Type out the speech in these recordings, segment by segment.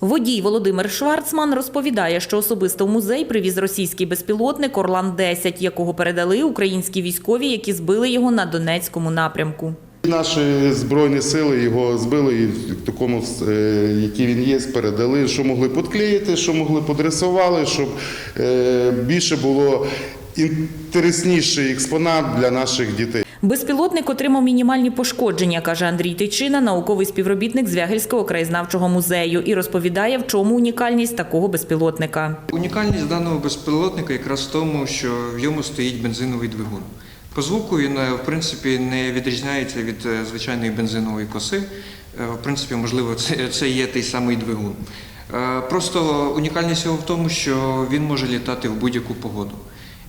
Водій Володимир Шварцман розповідає, що особисто в музей привіз російський безпілотник Орлан-10, якого передали українські військові, які збили його на Донецькому напрямку. Наші збройні сили його збили такому, е, який він є, передали, що могли підклеїти, що могли подрисували, щоб е, більше було інтересніший експонат для наших дітей. Безпілотник отримав мінімальні пошкодження, каже Андрій Тичина, науковий співробітник Звягельського краєзнавчого музею, і розповідає, в чому унікальність такого безпілотника. Унікальність даного безпілотника якраз в тому, що в ньому стоїть бензиновий двигун. По звуку він е, в принципі не відрізняється від е, звичайної бензинової коси. Е, В принципі, можливо, це, є той самий двигун. Просто унікальність його в тому, що він може літати в будь-яку погоду.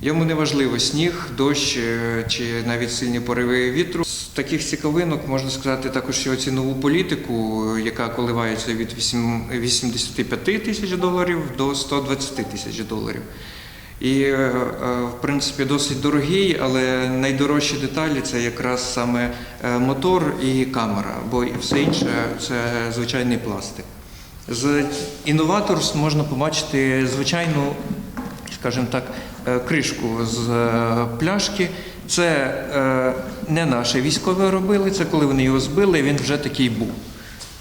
Йому не важливо сніг, дощ е, чи навіть сильні пориви вітру. З таких цікавинок можна сказати також і оці нову політику, е, яка коливається від 85 тисяч доларів до 120 тисяч доларів. І, е, в принципі, досить дорогий, але найдорожчі деталі це якраз саме мотор і камера, бо все інше це звичайний пластик. З інноваторств можна побачити звичайну, скажімо так, кришку з е, пляшки. Це е, не наші військові робили, це коли вони його збили, він вже такий був.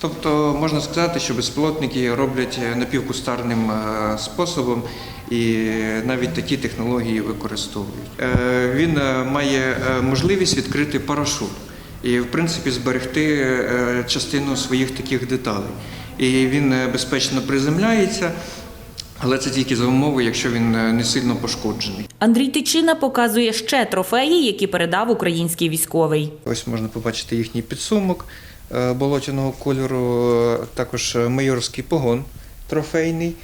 Тобто можна сказати, що безпілотники роблять напівкустарним е, способом і навіть такі технології використовують. Е, Він е, має е, можливість відкрити парашут і, в принципі, зберегти е, частину своїх таких деталей. І він е, безпечно приземляється, але це тільки за умови, якщо він е, не сильно пошкоджений. Андрій Тичина показує ще трофеї, які передав український військовий. Ось можна побачити їхній підсумок е, болотяного кольору, е, також майорський погон трофейний,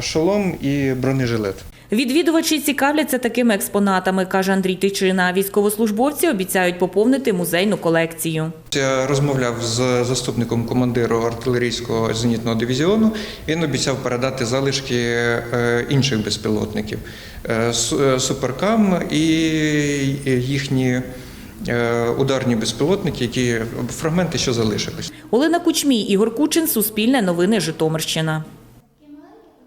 шолом і бронежилет. Відвідувачі цікавляться такими експонатами, каже Андрій Тичина. Військовослужбовці обіцяють поповнити музейну колекцію. Я розмовляв з заступником командиру артилерійського зенітного дивізіону. Він обіцяв передати залишки е, інших безпілотників Е, Су- е, Суперкам і їхні е, ударні безпілотники, які фрагменти, що залишились. Олена Кучмій, Ігор Кучин, Суспільне новини, Житомирщина.